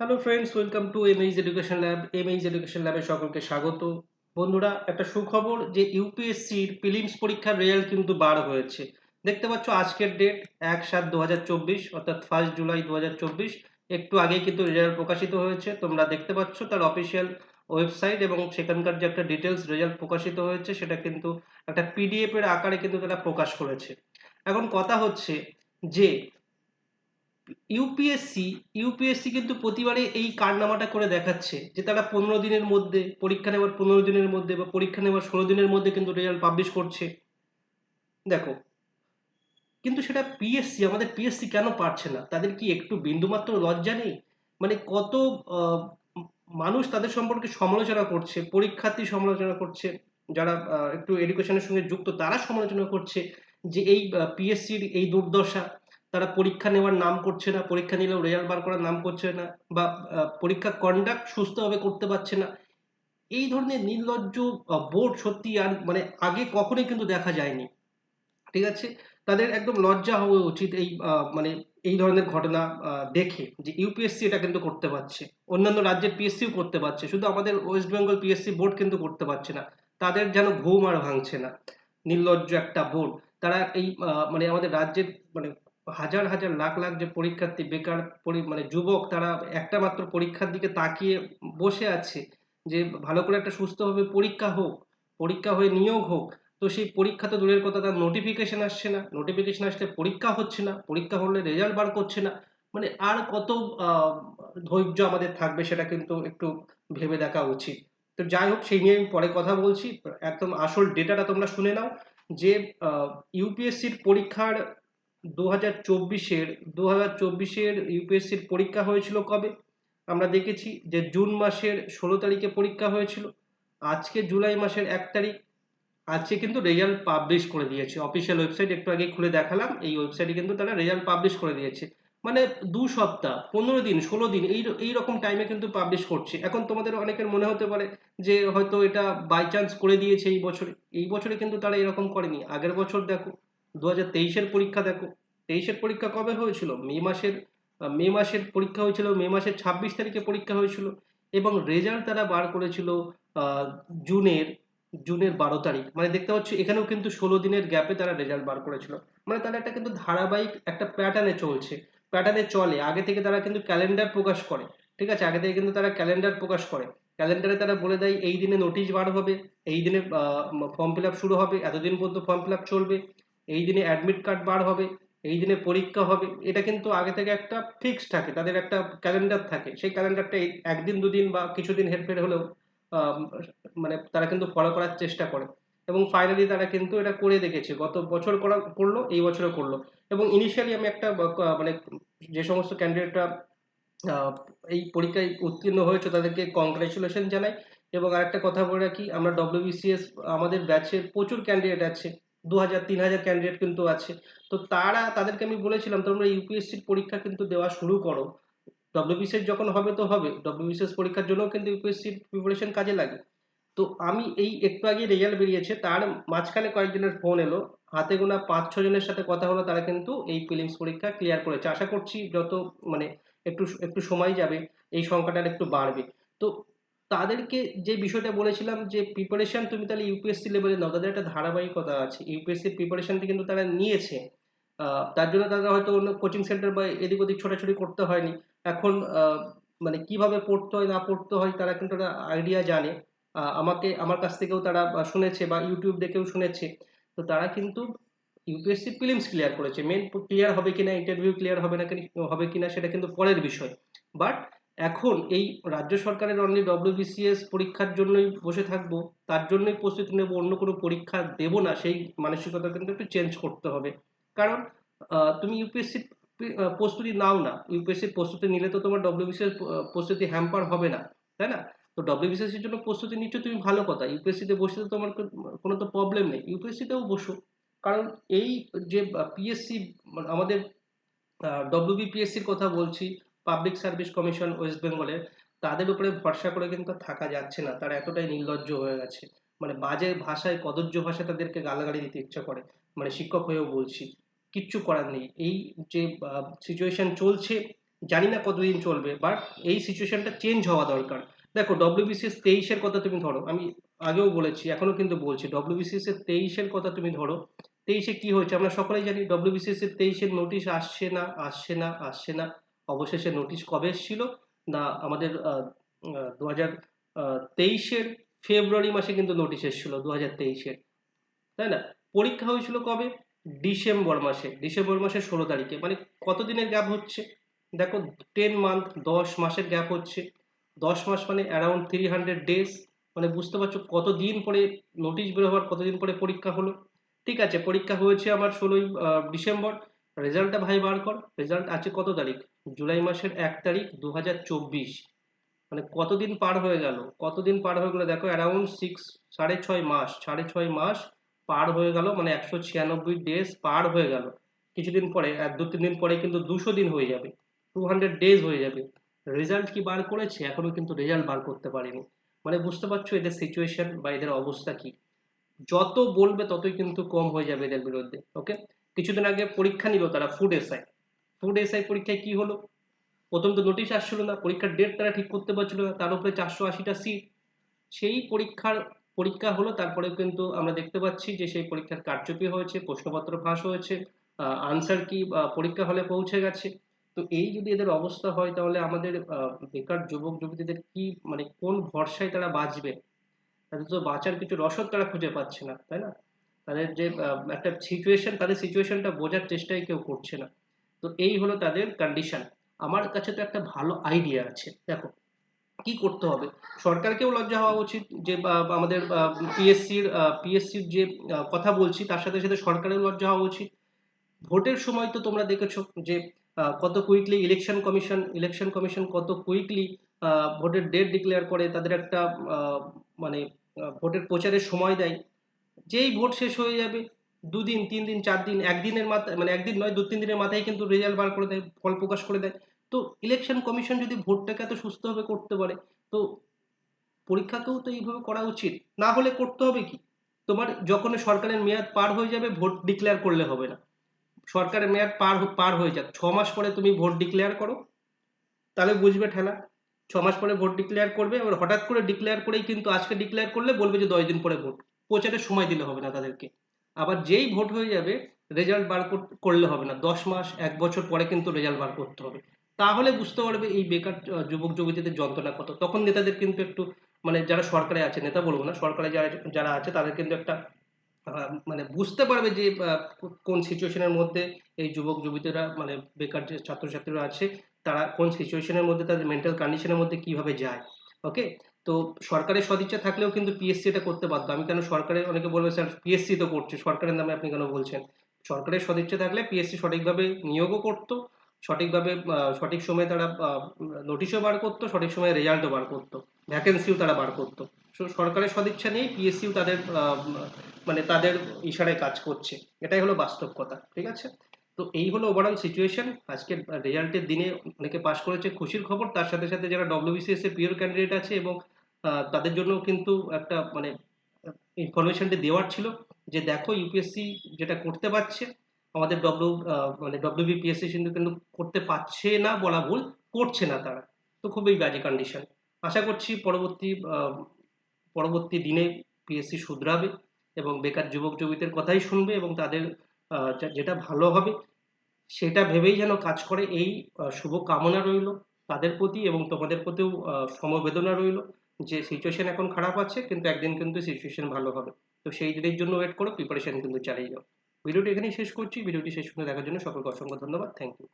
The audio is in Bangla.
Hello friends welcome to MH education lab MH education ল্যাবে সকলকে স্বাগত। বন্ধুরা, একটা সুখবর যে ইউপিএসসির প্রিলিমস পরীক্ষার রেজাল্ট কিন্তু বার হয়েছে। দেখতে পাচ্ছ আজকের ডেট এক সাত দু অর্থাৎ ফার্স্ট জুলাই দু হাজার চব্বিশ। একটু আগেই কিন্তু রেজাল্ট প্রকাশিত হয়েছে। তোমরা দেখতে পাচ্ছ তার অফিসিয়াল ওয়েবসাইট এবং সেখানকার যে একটা ডিটেলস রেজাল্ট প্রকাশিত হয়েছে, সেটা কিন্তু একটা পিডিএফ এর আকারে কিন্তু তারা প্রকাশ করেছে। এখন কথা হচ্ছে যে ইউপিএসসি ইউপিএসসি কিন্তু প্রতিবারে এই কারনামাটা করে দেখাচ্ছে যে তারা পনেরো দিনের মধ্যে, পরীক্ষা নেওয়ার পনেরো দিনের মধ্যে বা পরীক্ষা নেওয়ার ষোলো দিনের মধ্যে কিন্তু রেজাল্ট পাবলিশ করছে। দেখো, কিন্তু সেটা পিএসসি আমাদের পিএসসি কেন পারছে না? তাদের কি একটু বিন্দুমাত্র লজ্জা নেই? মানে কত মানুষ তাদের সম্পর্কে সমালোচনা করছে, পরীক্ষার্থী সমালোচনা করছে, যারা একটু এডুকেশনের সঙ্গে যুক্ত তারা সমালোচনা করছে যে এই পিএসসির এই দুর্দশা তারা পরীক্ষা নেওয়ার নাম করছে না, পরীক্ষা নিলেও রেজাল্ট বার করার নাম করছে না বা পরীক্ষা কন্ডাক্ট সুস্থভাবে করতে পারছে না। এই ধরনের নির্লজ্জ বোর্ড সত্যি আর মানে আগে কখনোই কিন্তু দেখা যায়নি। ঠিক আছে? তাদের একদম লজ্জা হওয়া উচিত এই মানে এই ধরনের ঘটনা দেখে যে ইউপিএসসি এটা কিন্তু করতে পারছে। অন্যান্য রাজ্যের পিএসসিও করতে পারছে। শুধু আমাদের ওয়েস্ট বেঙ্গল পিএসসি বোর্ড কিন্তু করতে পারছে না। তাদের যেন ঘুম আর ভাঙছে না। নির্লজ্জ একটা বোর্ড তারা এই মানে আমাদের রাজ্যের মানে হাজার হাজার লাখ লাখ যে পরীক্ষার্থী, বেকার মানে যুবক তারা একটা মাত্র পরীক্ষার দিকে তাকিয়ে বসে আছে যে ভালো করে একটা সুস্থভাবে পরীক্ষা হোক, পরীক্ষা হয়ে নিয়োগ হোক, তো সেই পরীক্ষা তো দূরের কথা, তার নোটিফিকেশন আসছে না। নোটিফিকেশন আসলে পরীক্ষা হচ্ছে না, পরীক্ষা হলে রেজাল্ট বার করছে না। মানে আর কত ধৈর্য আমাদের থাকবে সেটা কিন্তু একটু ভেবে দেখা উচিত। তো যাই হোক, সেই নিয়ে আমি পরে কথা বলছি। একদম আসল ডেটাটা তোমরা শুনে নাও যে ইউপিএসসির পরীক্ষার দু হাজার চব্বিশের দু হাজার চব্বিশের ইউপিএসসির পরীক্ষা হয়েছিল কবে? আমরা দেখেছি যে জুন মাসের ষোলো তারিখে পরীক্ষা হয়েছিল। আজকে জুলাই মাসের এক তারিখ। আজকে কিন্তু রেজাল্ট পাবলিশ করে দিয়েছে। অফিসিয়াল ওয়েবসাইট একটু আগে খুলে দেখালাম। এই ওয়েবসাইটে কিন্তু তারা রেজাল্ট পাবলিশ করে দিয়েছে। মানে দু সপ্তাহ, পনেরো দিন, ষোলো দিন, এই এই রকম টাইমে কিন্তু পাবলিশ করছে। এখন তোমাদের অনেকের মনে হতে পারে যে হয়তো এটা বাই চান্স করে দিয়েছে এই বছরে। এই বছরে কিন্তু তারা এরকম করেনি। আগের বছর দেখো দু হাজার তেইশের পরীক্ষা দেখো। তেইশের পরীক্ষা কবে হয়েছিল? মে মাসের মে মাসের পরীক্ষা হয়েছিল, মে মাসের ছাব্বিশ তারিখে পরীক্ষা হয়েছিল এবং রেজাল্ট তারা বার করেছিল জুনের জুনের বারো তারিখ। মানে দেখতে পাচ্ছি, এখানেও কিন্তু ষোলো দিনের গ্যাপে তারা রেজাল্ট বার করেছিল। মানে তারা একটা কিন্তু ধারাবাহিক একটা প্যাটার্নে চলছে। প্যাটার্নে চলে। আগে থেকে তারা কিন্তু ক্যালেন্ডার প্রকাশ করে। ঠিক আছে? আগে থেকে কিন্তু তারা ক্যালেন্ডার প্রকাশ করে। ক্যালেন্ডারে তারা বলে দেয়, এই দিনে নোটিশ বার হবে, এই দিনে ফর্ম ফিল আপ শুরু হবে, এতদিন পর্যন্ত ফর্ম ফিল আপ চলবে। এই দিনে অ্যাডমিট কার্ড বার হবে, এই দিনে পরীক্ষা হবে, এটা কিন্তু আগে থেকে একটা ফিক্স থাকে, তাদের একটা ক্যালেন্ডার থাকে। সেই ক্যালেন্ডারটা একদিন, দুদিন বা কিছুদিন হেরফের হলেও মানে তারা কিন্তু ফলো করার চেষ্টা করে। এবং ফাইনালি তারা কিন্তু এটা করে দেখেছে, গত বছর করা, করল, এই বছরও করল। এবং ইনিশিয়ালি আমি একটা মানে যে সমস্ত ক্যান্ডিডেটরা এই পরীক্ষায় উত্তীর্ণ হয়েছে, তাদেরকে কংগ্রেচুলেশন জানাই। এবং আরেকটা কথা বলে রাখি, আমরা ডব্লিউবিসিএস আমাদের ব্যাচের প্রচুর ক্যান্ডিডেট আছে। দু হাজার তিন হাজার ক্যান্ডিডেট কিন্তু আছে। তো তারা, তাদেরকে আমি বলেছিলাম, তোমরা ইউপিএসসির পরীক্ষা কিন্তু দেওয়া শুরু করো। ডব্লিউবিসিএস যখন হবে তো হবে। ডব্লিউবিসিএস পরীক্ষার জন্য কিন্তু ইউপিএসসির প্রিপারেশন কাজে লাগে। তো আমি এই একটু আগে রেজাল্ট বেরিয়েছে। তার মাঝখানে কয়েকজনের ফোন এলো। হাতে গোনা পাঁচ ছ জনের সাথে কথা হলো। তারা কিন্তু এই প্রিলিমস পরীক্ষা ক্লিয়ার করেছে। আশা করছি যত মানে একটু একটু সময় যাবে, এই সংখ্যাটা একটু বাড়বে। তো তাদেরকে যে বিষয়টা বলেছিলাম যে প্রিপারেশন তুমি তাহলে ইউপিএসসি লেভেলে নাও, তাদের একটা ধারাবাহিকতা আছে। ইউপিএসসি প্রিপারেশনটি কিন্তু তারা নিয়েছে। তার জন্য তারা হয়তো অন্য কোচিং সেন্টার বা এদিক ওদিক ছোটাছুটি করতে হয়নি। এখন মানে কীভাবে পড়তে হয়, না পড়তে হয়, তারা কিন্তু একটা আইডিয়া জানে। আমাকে, আমার কাছ থেকেও তারা শুনেছে বা ইউটিউব দেখেও শুনেছে। তো তারা কিন্তু ইউপিএসসি প্রিলিমস ক্লিয়ার করেছে। মেন ক্লিয়ার হবে কিনা ইন্টারভিউ ক্লিয়ার হবে না হবে কিনা, সেটা কিন্তু পরের বিষয়। বাট এখন এই রাজ্য সরকারের অনলি ডব্লিউবিসিএস পরীক্ষার জন্যই বসে থাকব, তার জন্যই প্রস্তুতি নেব, অন্য কোনো পরীক্ষা দেব না, সেই মানসিকতা কিন্তু একটু চেঞ্জ করতে হবে। কারণ তুমি ইউপিএসসি প্রস্তুতি নাও না ইউপিএসসি প্রস্তুতি নিলে তো তোমার ডব্লিউবিসিএস প্রস্তুতি হ্যাম্পার হবে না, তাই না? তো ডব্লিউবিসিএস এর জন্য প্রস্তুতি নিচ্ছ তুমি ভালো কথা ইউপিএসসিতে বসে তো তোমার কোনো তো প্রবলেম নেই ইউপিএসসিতেও বসো। কারণ এই যে পিএসসি আমাদের ডব্লিউবিপিএসসির কথা বলছি পাবলিক সার্ভিস কমিশন ওয়েস্ট বেঙ্গলের তাদের উপরে ভরসা করে কিন্তু থাকা যাচ্ছে না। তারা এতটাই নির্লজ্জ হয়ে গেছে। মানে বাজে ভাষায় কদর্য ভাষায় তাদেরকে গালাগালি দিতে ইচ্ছা করে। মানে শিক্ষক হয়েও বলছি, কিচ্ছু করার নেই। এই যে সিচুয়েশন চলছে, জানি না কতদিন চলবে বাট এই সিচুয়েশনটা চেঞ্জ হওয়া দরকার। দেখো ডব্লিউবিসিএস তেইশের কথা তুমি ধরো, আমি আগেও বলেছি, এখনও কিন্তু বলছি ডব্লিউবিসিএস এর তেইশের কথা তুমি ধরো, তেইশে কি হয়েছে? আমরা সকলেই জানি ডব্লিউবিসিএস এর তেইশের নোটিশ আসছে না আসছে না আসছে না। অবশেষে নোটিশ কবে এসেছিল? না, আমাদের দু হাজার তেইশের ফেব্রুয়ারি মাসে কিন্তু নোটিশ এসেছিল দু হাজার তেইশের। তাই না? পরীক্ষা হয়েছিল কবে? ডিসেম্বর মাসে। ডিসেম্বর মাসের ষোলো তারিখে। মানে কত দিনের গ্যাপ হচ্ছে? দেখো টেন মান্থ দশ মাসের গ্যাপ হচ্ছে। দশ মাস মানে অ্যারাউন্ড থ্রি হান্ড্রেড ডেজ মানে বুঝতে পারছ কতদিন পরে নোটিশ বের হওয়ার, কতদিন পরে পরীক্ষা হলো? ঠিক আছে, পরীক্ষা হয়েছে আমার ষোলোই ডিসেম্বর। রেজাল্টটা ভাই বার কর। রেজাল্ট আছে কত তারিখ? জুলাই মাসের এক তারিখ দু হাজার চব্বিশ। মানে কতদিন পার হয়ে গেল? কতদিন পার হয়ে গেল দেখো অ্যারাউন্ড সিক্স সাড়ে ছয় মাস, সাড়ে ছয় মাস পার হয়ে গেল মানে একশো ছিয়ানব্বই ডেজ পার হয়ে গেল। কিছুদিন পরে, এক, দু, তিন দিন পরে কিন্তু দুশো দিন হয়ে যাবে টু হান্ড্রেড ডেজ হয়ে যাবে। রেজাল্ট কি বার করেছে? এখনও কিন্তু রেজাল্ট বার করতে পারেনি। মানে বুঝতে পারছ এদের সিচুয়েশন বা এদের অবস্থা কি? যত বলবে ততই কিন্তু কম হয়ে যাবে এদের বিরুদ্ধে ওকে কিছুদিন আগে পরীক্ষা নিল তারা ফুড এসআই ফুড এসআই পরীক্ষায় কি হলো? প্রথম তো নোটিশ আসছিল না, পরীক্ষার ডেট তারা ঠিক করতে পারছিল না, তার উপরে চারশো আশিটা সিট সেই পরীক্ষার, পরীক্ষা হলো তারপরে কিন্তু আমরা দেখতে পাচ্ছি যে সেই পরীক্ষার কারচুপি হয়েছে, প্রশ্নপত্র ফাঁস হয়েছে আনসার কি পরীক্ষা হলে পৌঁছে গেছে। তো এই যদি এদের অবস্থা হয়, তাহলে আমাদের বেকার যুবক যুবতীদের কি মানে কোন ভরসায় তারা বাঁচবে? তাদের তো বাঁচার কিছু রসদ তারা খুঁজে পাচ্ছে না, তাই না? তাদের যে একটা সিচুয়েশন তাদের সিচুয়েশনটা বোঝার চেষ্টাই কেউ করছে না। তো এই হলো তাদের কন্ডিশন আমার কাছে তো একটা ভালো আইডিয়া আছে। দেখো, কি করতে হবে? সরকারকেও লজ্জা হওয়া উচিত যে আমাদের পিএসসির পিএসসির যে কথা বলছি, তার সাথে সাথে সরকারের লজ্জা হওয়া উচিত। ভোটের সময় তো তোমরা দেখেছ যে কত quickly election commission election commission কত কুইকলি ভোটের ডেট ডিক্লেয়ার করে, তাদের একটা মানে ভোটের প্রচারের সময় দেয়। যেই ভোট শেষ হয়ে যাবে, দুদিন তিন দিন চার দিন একদিনের মাথায় মানে একদিন নয় দু তিন দিনের মাথায় কিন্তু রেজাল্ট বার করে দেয়, ফল প্রকাশ করে দেয়। তো ইলেকশন কমিশন যদি ভোটটাকে এত সুস্থভাবে করতে পারে, তো পরীক্ষাকেও তো এইভাবে করা উচিত। না হলে করতে হবে কি? তোমার যখন সরকারের মেয়াদ পার হয়ে যাবে, ভোট ডিক্লেয়ার করলে হবে না। সরকারের মেয়াদ পার পার হয়ে যাক। ছ মাস পরে তুমি ভোট ডিক্লেয়ার করো, তাহলে বুঝবে ঠেলা। ছ মাস পরে ভোট ডিক্লেয়ার করবে, এবার হঠাৎ করে ডিক্লেয়ার করেই কিন্তু আজকে ডিক্লেয়ার করলে বলবে যে দশ দিন পরে ভোট। প্রচারের সময় দিলে হবে না তাদেরকে। আবার যেই ভোট হয়ে যাবে রেজাল্ট বার করলে হবে না। দশ মাস, এক বছর পরে কিন্তু রেজাল্ট বার করতে হবে। তাহলে বুঝতে পারবে এই বেকার যুবক যুবতীদের যন্ত্রণা কত। তখন নেতাদের কিন্তু একটু মানে যারা সরকারে আছে, নেতা বলব না, সরকারে যারা যারা আছে, তাদের কিন্তু একটা মানে বুঝতে পারবে যে কোন সিচুয়েশনের মধ্যে এই যুবক যুবতীরা মানে বেকার যে ছাত্রছাত্রীরা আছে, তারা কোন সিচুয়েশনের মধ্যে, তাদের মেন্টাল কন্ডিশনের মধ্যে কীভাবে যায়। ওকে তো সরকারের সদিচ্ছা থাকলেও কিন্তু পিএসসি এটা করতে বাধ্য। আমি কেন সরকারের, অনেকে বলবে, স্যার পিএসসি তো করছে, সরকারের নামে আপনি কেন বলছেন? সরকারের সদিচ্ছা থাকলে পিএসসি সঠিকভাবে নিয়োগও করতো, সঠিকভাবে সঠিক সময়ে তারা নোটিশও বার করতো, সঠিক সময়ে রেজাল্টও বার করতো ভ্যাকেন্সিও তারা বার করতো। সরকারের সদিচ্ছা নেই পিএসসিও তাদের মানে তাদের ইশারায় কাজ করছে। এটাই হলো বাস্তব কথা, ঠিক আছে? তো এই হলো ওভারঅল সিচুয়েশন আজকে রেজাল্টের দিনে অনেকে পাশ করেছে, খুশির খবর। তার সাথে সাথে যারা ডব্লিউবিসিএস এর পিওর ক্যান্ডিডেট আছে এবং তাদের জন্য কিন্তু একটা মানে ইনফরমেশনটা দেওয়ার ছিল যে দেখো ইউপিএসসি যেটা করতে পারছে, আমাদের ডব্লিউ মানে ডব্লিউ ডব্লিউবিপিএসসি কিন্তু কিন্তু করতে পারছে না বলা ভুল, করছে না তারা। তো খুবই বাজে কন্ডিশন আশা করছি পরবর্তী পরবর্তী দিনে পিএসসি শুধরাবে এবং বেকার যুবক যুবতীদের কথাই শুনবে এবং তাদের যেটা ভালো হবে সেটা ভেবেই যেন কাজ করে। এই শুভ কামনা রইল তাদের প্রতি এবং তোমাদের প্রতিও সমবেদনা রইল। যে সিচুয়েশন এখন খারাপ আছে, কিন্তু একদিন কিন্তু সিচুয়েশন ভালো হবে। তো সেই দিনের জন্য ওয়েট করো প্রিপারেশন কিন্তু চালিয়ে যাও। ভিডিওটি এখানেই শেষ করছি। ভিডিওটি শেষ করে দেখার জন্য সকলকে অসংখ্য ধন্যবাদ। Thank you